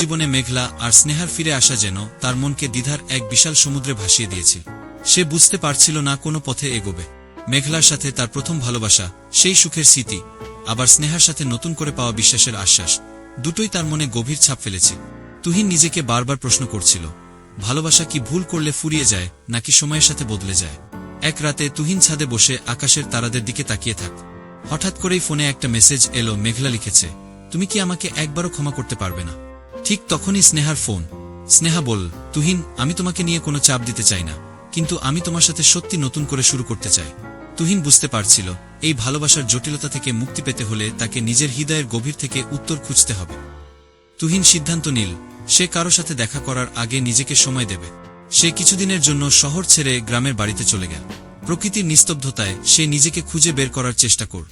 জীবনে মেঘলা আর স্নেহার ফিরে আসা যেন তার মনকে দ্বিধার এক বিশাল সমুদ্রে ভাসিয়ে দিয়েছিল সে বুঝতে পারছিল না কোনো পথে এগোবে। মেঘলার সাথে তার প্রথম ভালোবাসা, সেই সুখের স্মৃতি, আবার স্নেহার সাথে নতুন করে পাওয়া বিশ্বাসের আশ্বাস, দুটোই তার মনে গভীর ছাপ ফেলেছে। তুহিন নিজেকে বারবার প্রশ্ন করছিল, ভালোবাসা কি ভুল করলে ফুরিয়ে যায়, নাকি সময়ের সাথে বদলে যায়? এক রাতে তুহিন ছাদে বসে আকাশের তারাদের দিকে তাকিয়ে থাক। হঠাৎ করেই ফোনে একটা মেসেজ এলো, মেঘলা লিখেছে, তুমি কি আমাকে একবারও ক্ষমা করতে পারবে না? ঠিক তখনই স্নেহার ফোন। স্নেহা বল তুহিন, আমি তোমাকে নিয়ে কোনো চাপ দিতে চাই না। কিন্তু আমি তোমার সাথে সত্যি নতুন করে শুরু করতে চাই। তুহিন বুঝতে পারছিল, এই ভালোবাসার জটিলতা থেকে মুক্তি পেতে হলে তাকে নিজের হৃদয়ের গভীর থেকে উত্তর খুঁজতে হবে। তুহিন সিদ্ধান্ত নিল, সে কারও সাথে দেখা করার আগে নিজেকে সময় দেবে। সে কিছুদিনের জন্য শহর ছেড়ে গ্রামের বাড়িতে চলে গেল। প্রকৃতির নিস্তব্ধতায় সে নিজেকে খুঁজে বের করার চেষ্টা কর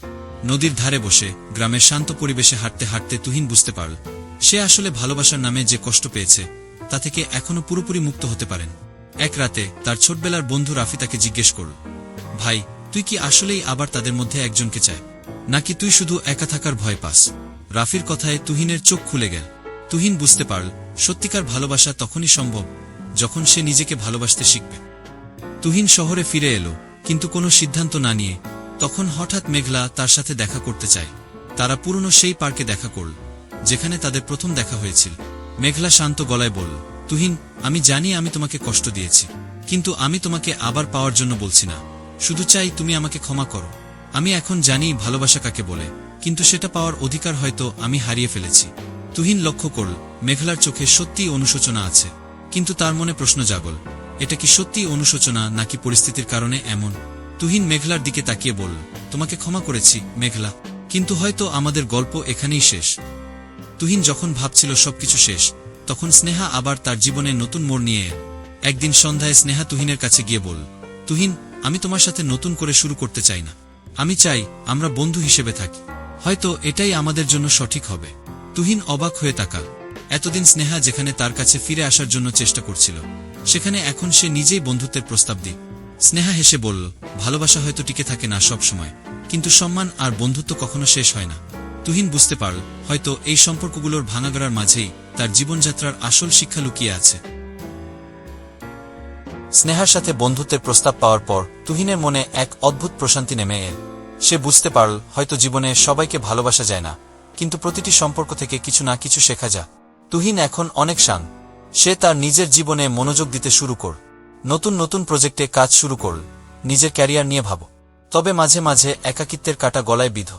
নদীর ধারে বসে গ্রামের শান্ত পরিবেশে হাঁটতে হাঁটতে তুহিন বুঝতে পারল সে আসলে ভালোবাসার নামে যে কষ্ট পেয়েছে, তা থেকে এখনও পুরোপুরি মুক্ত হতে পারেন। এক রাতে তার ছোটবেলার বন্ধু রাফি তাকে জিজ্ঞেস করল, ভাই, তুই কি আসলেই আবার তাদের মধ্যে একজনকে চায়? নাকি তুই শুধু একা থাকার ভয় পাস? রাফির কথায় তুহিনের চোখ খুলে গেল। তুহিন বুঝতে পারল, সত্যিকার ভালোবাসা তখনই সম্ভব যখন সে নিজেকে ভালোবাসতে শিখবে। তুহিন শহরে ফিরে এলো, কিন্তু কোনো সিদ্ধান্ত না নিয়ে তখন হঠাৎ মেঘলা তার সাথে দেখা করতে চায়। তারা পুরনো সেই পার্কে দেখা করল। যেখানে তাদের প্রথম দেখা হয়েছিল। মেঘলা শান্ত গলায় বলল, তুহিন, আমি জানি আমি তোমাকে কষ্ট দিয়েছি, কিন্তু আমি তোমাকে আবার পাওয়ার জন্য বলছি না। শুধু চাই তুমি আমাকে ক্ষমা করো। আমি এখন জানি ভালোবাসা কাকে বলে, কিন্তু সেটা পাওয়ার অধিকার হয়তো আমি হারিয়ে ফেলেছি। তুহিন লক্ষ্য করল, মেঘলার চোখে সত্যিই অনুশোচনা আছে, কিন্তু তার মনে প্রশ্ন জাগল, এটা কি সত্যি অনুশোচনা নাকি পরিস্থিতির কারণে এমন? তুহিন মেঘলার দিকে তাকিয়ে বলল, তোমাকে ক্ষমা করেছি, মেঘলা, কিন্তু হয়তো আমাদের গল্প এখানেই শেষ। তুহিন যখন ভাবছিল সবকিছু শেষ, তখন স্নেহা আবার তার জীবনে নতুন মোড় নিয়ে। একদিন সন্ধ্যায় স্নেহা তুহিনের কাছে গিয়ে বল তুহিন, আমি তোমার সাথে নতুন করে শুরু করতে চাই না। আমি চাই আমরা বন্ধু হিসেবে থাকি। হয়তো এটাই আমাদের জন্য সঠিক হবে। তুহিন অবাক হয়ে তাকাল। এতদিন স্নেহা যেখানে তার কাছে ফিরে আসার জন্য চেষ্টা করছিল, সেখানে এখন সে নিজেই বন্ধুত্বের প্রস্তাব দিই স্নেহা হেসে বলল, ভালোবাসা হয়তো টিকে থাকে না সব সময় কিন্তু সম্মান আর বন্ধুত্ব কখনো শেষ হয় না। তুহিন বুঝতে পারল হয়তো এই সম্পর্কগুলোর ভাঙাগড়ার মাঝেই তার জীবনযাত্রার আসল শিক্ষা লুকিয়ে আছে। স্নেহার সাথে বন্ধুত্বের প্রস্তাব পাওয়ার পর তুহিনের মনে এক অদ্ভুত প্রশান্তি নেমে এল। সে বুঝতে পারল, হয়তো জীবনে সবাইকে ভালোবাসা যায় না, কিন্তু প্রতিটি সম্পর্ক থেকে কিছু না কিছু শেখা যা। তুহিন এখন অনেক শান সে তার নিজের জীবনে মনোযোগ দিতে শুরু কর। নতুন নতুন প্রজেক্টে কাজ শুরু করল নিজের ক্যারিয়ার নিয়ে ভাবো। তবে মাঝে মাঝে একাকিত্বের কাটা গলায় বিধ।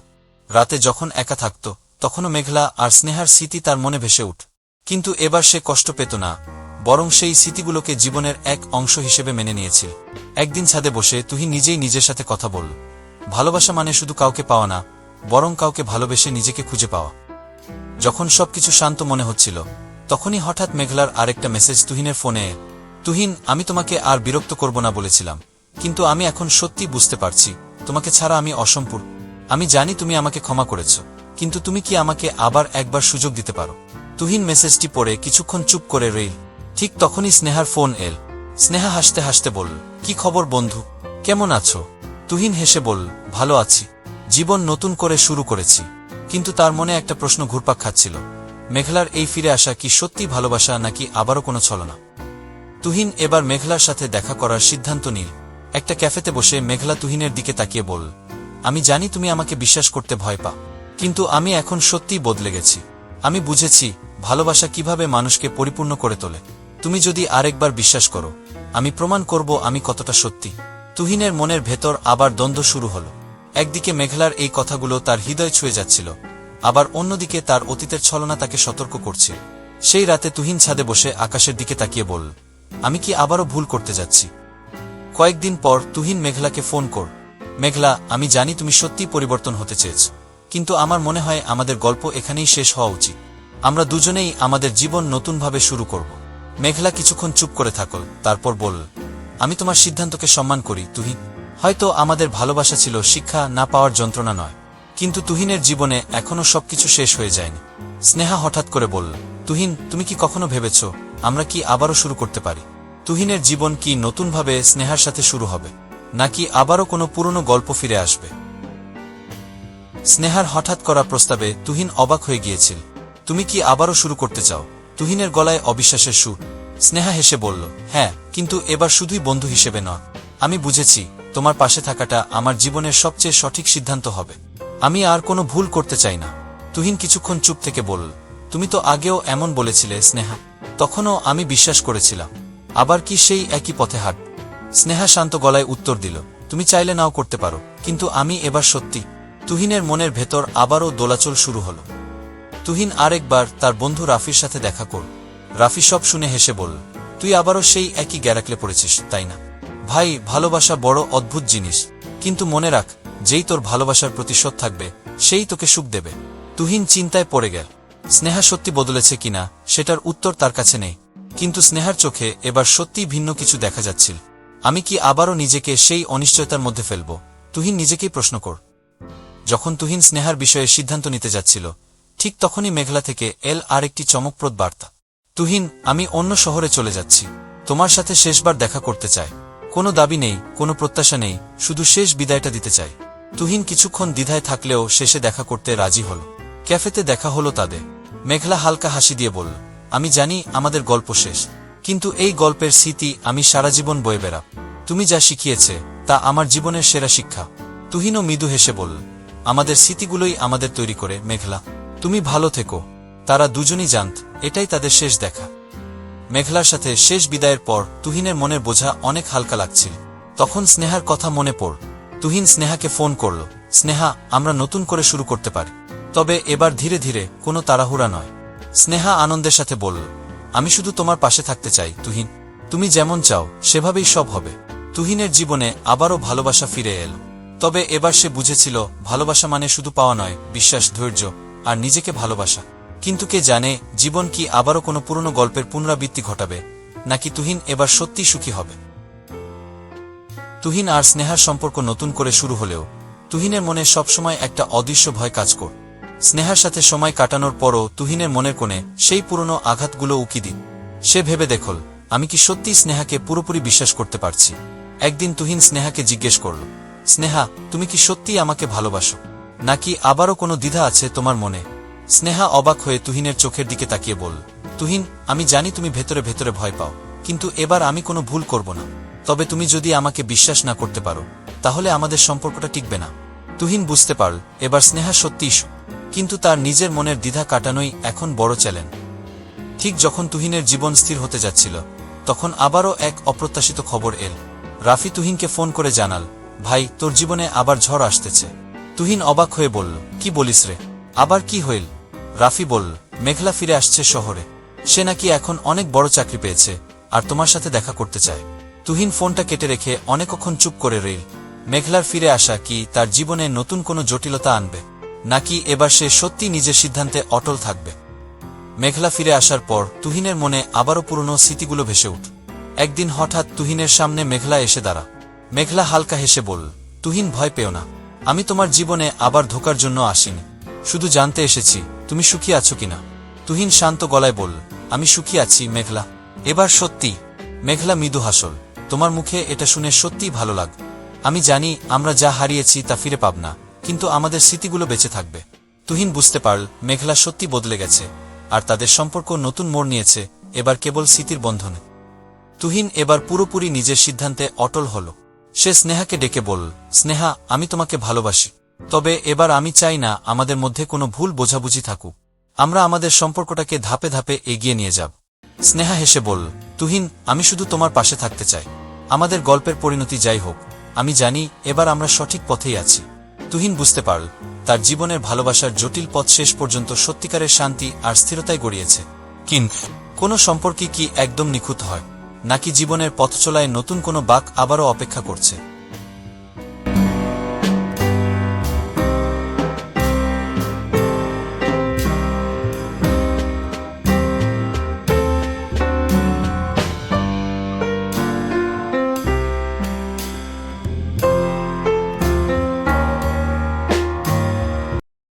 রাতে যখন একা থাকত, তখনও মেঘলা আর স্নেহার স্মৃতি তার মনে ভেসে উঠ। কিন্তু এবার সে কষ্ট পেত না, বরং সেই স্মৃতিগুলোকে জীবনের এক অংশ হিসেবে মেনে নিয়েছিল একদিন ছাদে বসে তুহি নিজেই নিজের সাথে কথা বলল। ভালোবাসা মানে শুধু কাউকে পাওয়া না, বরং কাউকে ভালোবেসে নিজেকে খুঁজে পাওয়া। যখন সবকিছু শান্ত মনে হচ্ছিল, তখনই হঠাৎ মেঘলার আরেকটা মেসেজ তুহিনের ফোনে, তুহিন, আমি তোমাকে আর বিরক্ত করব না বলেছিলাম, কিন্তু আমি এখন সত্যি বুঝতে পারছি, তোমাকে ছাড়া আমি অসম্পূর্ণ আমি জানি তুমি আমাকে ক্ষমা করেছ, কিন্তু তুমি কি আমাকে আবার একবার সুযোগ দিতে পারো? তুহিন মেসেজটি পড়ে কিছুক্ষণ চুপ করে রইল। ঠিক তখনই স্নেহার ফোন এল। স্নেহা হাসতে হাসতে বলল, কি খবর বন্ধু? কেমন আছো? তুহিন হেসে বলল, ভালো আছি। জীবন নতুন করে শুরু করেছি, কিন্তু তার মনে একটা প্রশ্ন ঘুরপাক খাচ্ছিল। মেঘলার এই ফিরে আসা কি সত্যি ভালোবাসা নাকি আবারও কোনো ছলনা? তুহিন এবার মেঘলার সাথে দেখা করার সিদ্ধান্ত নিল। একটা ক্যাফেতে বসে মেঘলা তুহিনের দিকে তাকিয়ে বলল আমি জানি তুমি আমাকে বিশ্বাস করতে ভয় পা কিন্তু আমি এখন সত্যিই বদলে গেছি। আমি বুঝেছি ভালোবাসা কীভাবে মানুষকে পরিপূর্ণ করে তোলে। তুমি যদি আরেকবার বিশ্বাস করো, আমি প্রমাণ করব আমি কতটা সত্যি। তুহিনের মনের ভেতর আবার দ্বন্দ্ব শুরু হল। একদিকে মেঘলার এই কথাগুলো তার হৃদয় ছুঁয়ে যাচ্ছিল, আবার অন্যদিকে তার অতীতের ছলনা তাকে সতর্ক করছে সেই রাতে তুহিন ছাদে বসে আকাশের দিকে তাকিয়ে বলল, আমি কি আবারও ভুল করতে যাচ্ছি? কয়েকদিন পর তুহিন মেঘলাকে ফোন কর মেঘলা, আমি জানি তুমি সত্যি পরিবর্তন হতে চেয়েছ, কিন্তু আমার মনে হয় আমাদের গল্প এখানেই শেষ হওয়া উচিত। আমরা দুজনেই আমাদের জীবন নতুনভাবে শুরু করব। মেঘলা কিছুক্ষণ চুপ করে থাকল, তারপর বলল, আমি তোমার সিদ্ধান্তকে সম্মান করি, তুহিন। হয়তো আমাদের ভালোবাসা ছিল শিক্ষা না পাওয়ার যন্ত্রণা নয়, কিন্তু তুহিনের জীবনে এখনও সবকিছু শেষ হয়ে যায়নি। স্নেহা হঠাৎ করে বলল, তুহিন, তুমি কি কখনো ভেবেছ আমরা কি আবারও শুরু করতে পারি? তুহিনের জীবন কি নতুনভাবে স্নেহার সাথে শুরু হবে? নাকি আবারও কোনো পুরনো গল্প ফিরে আসবে? স্নেহার হঠাৎ করা প্রস্তাবে তুহিন অবাক হয়ে গিয়েছিল। তুমি কি আবারও শুরু করতে চাও? তুহিনের গলায় অবিশ্বাসের সুর। স্নেহা হেসে বলল হ্যাঁ কিন্তু এবার শুধুই বন্ধু হিসেবে নয়। আমি বুঝেছি, তোমার পাশে থাকাটা আমার জীবনের সবচেয়ে সঠিক সিদ্ধান্ত হবে। আমি আর কোনো ভুল করতে চাই না। তুহিন কিছুক্ষণ চুপ থেকে বলল, তুমি তো আগেও এমন বলেছিলে, স্নেহা। তখনও আমি বিশ্বাস করেছিলাম। আবার কি সেই একই পথে হাঁট স্নেহা শান্ত গলায় উত্তর দিল, তুমি চাইলে নাও করতে পারো, কিন্তু আমি এবার সত্যি। তুহিনের মনের ভেতর আবারও দোলাচল শুরু হলো। তুহিন আরেকবার তার বন্ধু রাফির সাথে দেখা কর রাফি সব শুনে হেসে বলল, তুই আবারও সেই একই গ্যারাকলে পড়েছিস, তাই না? ভাই, ভালোবাসা বড় অদ্ভুত জিনিস, কিন্তু মনে রাখ, যেই তোর ভালোবাসার প্রতিশোধ থাকবে, সেই তোকে সুখ দেবে। তুহিন চিন্তায় পড়ে গেল, স্নেহা সত্যি বদলেছে কিনা, সেটার উত্তর তার কাছে নেই, কিন্তু স্নেহার চোখে এবার সত্যিই ভিন্ন কিছু দেখা যাচ্ছিল। আমি কি আবারও নিজেকে সেই অনিশ্চয়তার মধ্যে ফেলব? তুহিন নিজেকেই প্রশ্ন কর। যখন তুহিন স্নেহার বিষয়ে সিদ্ধান্ত নিতে যাচ্ছিল, ঠিক তখনই মেঘলা থেকে এল আর একটি চমকপ্রদ বার্তা। তুহিন, আমি অন্য শহরে চলে যাচ্ছি। তোমার সাথে শেষবার দেখা করতে চাই। কোনো দাবি নেই, কোনো প্রত্যাশা নেই, শুধু শেষ বিদায়টা দিতে চাই। তুহিন কিছুক্ষণ দ্বিধায় থাকলেও শেষে দেখা করতে রাজি হল। ক্যাফেতে দেখা হলো তাদের। মেঘলা হালকা হাসি দিয়ে বলল, আমি জানি আমাদের গল্প শেষ। কিন্তু এই গল্পের স্মৃতি আমি সারা জীবন বয়ে বেড়া তুমি যা শিখিয়েছে, তা আমার জীবনের সেরা শিক্ষা। তুহিনও মৃদু হেসে বলল, আমাদের স্মৃতিগুলোই আমাদের তৈরি করে, মেঘলা। তুমি ভালো থেকো। তারা দুজনই জানত, এটাই তাদের শেষ দেখা। মেঘলার সাথে শেষ বিদায়ের পর তুহিনের মনের বোঝা অনেক হালকা লাগছিল। তখন স্নেহার কথা মনে পড়। তুহিন স্নেহাকে ফোন করল, স্নেহা, আমরা নতুন করে শুরু করতে পারি। তবে এবার ধীরে ধীরে কোনো তাড়াহুড়া নয়। স্নেহা আনন্দের সাথে বলল আমি শুধু তোমার পাশে থাকতে চাই, তুহিন। তুমি যেমন চাও, সেভাবেই সব হবে। তুহিনের জীবনে আবারও ভালোবাসা ফিরে এল। তবে এবার সে বুঝেছিল, ভালোবাসা মানে শুধু পাওয়া নয়, বিশ্বাস, ধৈর্য আর নিজেকে ভালোবাসা। কিন্তু কে জানে, জীবন কি আবারও কোনো পুরনো গল্পের পুনরাবৃত্তি ঘটাবে? নাকি তুহিন এবার সত্যি সুখী হবে? তুহিন আর স্নেহার সম্পর্ক নতুন করে শুরু হলেও, তুহিনের মনে সবসময় একটা অদৃশ্য ভয় কাজ কর স্নেহার সাথে সময় কাটানোর পরও তুহিনের মনের কোণে সেই পুরনো আঘাতগুলো উকি দিন। সে ভেবে দেখল, আমি কি সত্যি স্নেহাকে পুরোপুরি বিশ্বাস করতে পারছি? একদিন তুহিন স্নেহাকে জিজ্ঞেস করল, স্নেহা, তুমি কি সত্যিই আমাকে ভালোবাসো? নাকি আবারও কোনো দ্বিধা আছে তোমার মনে? স্নেহা অবাক হয়ে তুহিনের চোখের দিকে তাকিয়ে বল তুহিন, আমি জানি তুমি ভেতরে ভেতরে ভয় পাও, কিন্তু এবার আমি কোনো ভুল করব না। তবে তুমি যদি আমাকে বিশ্বাস না করতে পারো, তাহলে আমাদের সম্পর্কটা টিকবে না। তুহিন বুঝতে পারল, এবার স্নেহা সত্যিই কিন্তু তার নিজের মনের দ্বিধা কাটানোই এখন বড় চ্যালেঞ্জ। ঠিক যখন তুহিনের জীবন স্থির হতে যাচ্ছিল, তখন আবারও এক অপ্রত্যাশিত খবর এল। রাফি তুহিনকে ফোন করে জানাল, ভাই, তোর জীবনে আবার ঝড় আসতেছে। তুহিন অবাক হয়ে বলল, কি বলিস রে, আবার কি হইল? রাফি বলল, মেঘলা ফিরে আসছে শহরে। সে নাকি এখন অনেক বড় চাকরি পেয়েছে, আর তোমার সাথে দেখা করতে চায়। তুহিন ফোনটা কেটে রেখে অনেকক্ষণ চুপ করে রইল। মেঘলার ফিরে আসা কি তার জীবনে নতুন কোনো জটিলতা আনবে? নাকি এবার সে সত্যি নিজের সিদ্ধান্তে অটল থাকবে? মেঘলা ফিরে আসার পর তুহিনের মনে আবারও পুরনো স্মৃতিগুলো ভেসে উঠ। একদিন হঠাৎ তুহিনের সামনে মেঘলা এসে দাঁড়া। মেঘলা হালকা হেসে বলল, তুহিন, ভয় পেও না। আমি তোমার জীবনে আবার ধোকার জন্য আসিনি। শুধু জানতে এসেছি, তুমি সুখী আছো কিনা? তুহিন শান্ত গলায় বলল, আমি সুখী আছি, মেঘলা। এবার সত্যি, মেঘলা মৃদু হাসল। তোমার মুখে এটা শুনে সত্যিই ভালো লাগ। আমি জানি আমরা যা হারিয়েছি তা ফিরে পাব না। কিন্তু আমাদের স্মৃতিগুলো বেঁচে থাকবে। তুহিন বুঝতে পারল, মেঘলা সত্যি বদলে গেছে, আর তাদের সম্পর্ক নতুন মোড় নিয়েছে, এবার কেবল স্মৃতির বন্ধনে। তুহিন এবার পুরোপুরি নিজের সিদ্ধান্তে অটল হল। সে স্নেহাকে ডেকে বলল, স্নেহা, আমি তোমাকে ভালোবাসি। তবে এবার আমি চাই না আমাদের মধ্যে কোনো ভুল বোঝাবুঝি থাকুক। আমরা আমাদের সম্পর্কটাকে ধাপে ধাপে এগিয়ে নিয়ে যাব। স্নেহা হেসে বলল, তুহিন, আমি শুধু তোমার পাশে থাকতে চাই। আমাদের গল্পের পরিণতি যাই হোক। আমি জানি এবার আমরা সঠিক পথেই আছি। তুহিন বুঝতে পারল, তার জীবনের ভালোবাসার জটিল পথ শেষ পর্যন্ত সত্যিকারের শান্তি আর স্থিরতায় গড়িয়েছে। কিন্তু কোনো সম্পর্কে কি একদম নিখুঁত হয়, নাকি জীবনের পথ চলায় নতুন কোনো বাক আবারও অপেক্ষা করছে?